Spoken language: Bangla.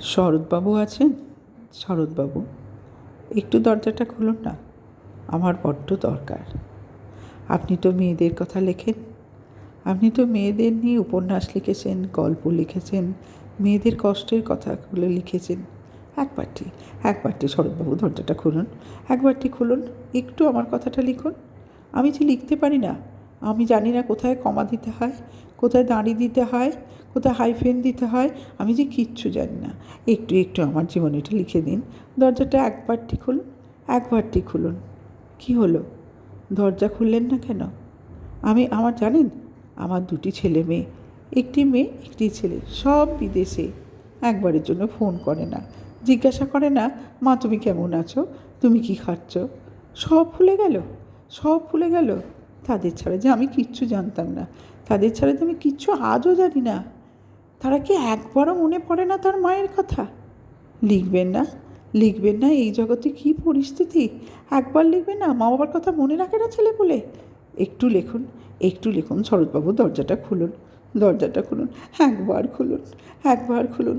শরৎবাবু আছেন? শরৎবাবু, একটু দরজাটা খুলুন না, আমার বড্ড দরকার। আপনি তো মেয়েদের কথা লেখেন। আপনি তো মেয়েদের নিয়ে উপন্যাস লিখেছেন, গল্প লিখেছেন, মেয়েদের কষ্টের কথাগুলো লিখেছেন। একবারটি একবারটি শরৎবাবু, দরজাটা খুলুন। একবারটি খুলুন, একটু আমার কথাটা লিখুন। আমি যে লিখতে পারি না আমি জানি না কোথায় কমা দিতে হয়, কোথায় দাঁড়ি দিতে হয়, কোথায় হাইফেন দিতে হয়, আমি যে কিচ্ছু জানি না। একটু একটু আমার জীবনীটা লিখে দিন। দরজাটা একবারটি খুলুন একবারটি খুলুন কি হলো? দরজা খুললেন না কেন? আমি, আমার জানেন? আমার দুটি ছেলে মেয়ে, একটি মেয়ে, একটি ছেলে, সব বিদেশে। একবারের জন্য ফোন করে না। জিজ্ঞাসা করে না, মা, তুমি কেমন আছো? তুমি কি খাচ্ছ? সব ভুলে গেল, সব ভুলে গেল। তাদের ছাড়া যে আমি কিচ্ছু জানতাম না। তাদের ছাড়া যে আমি কিচ্ছু আজও জানি না। তারা কি একবারও মনে পড়ে না তার মায়ের কথা? লিখবেন না লিখবেন না, এই জগতে কী পরিস্থিতি? একবার লিখবেন না মা বাবার কথা মনে রাখে না ছেলে বলে? একটু লিখুন একটু লিখুন, শরৎবাবু দরজাটা খুলুন দরজাটা খুলুন, একবার খুলুন একবার খুলুন।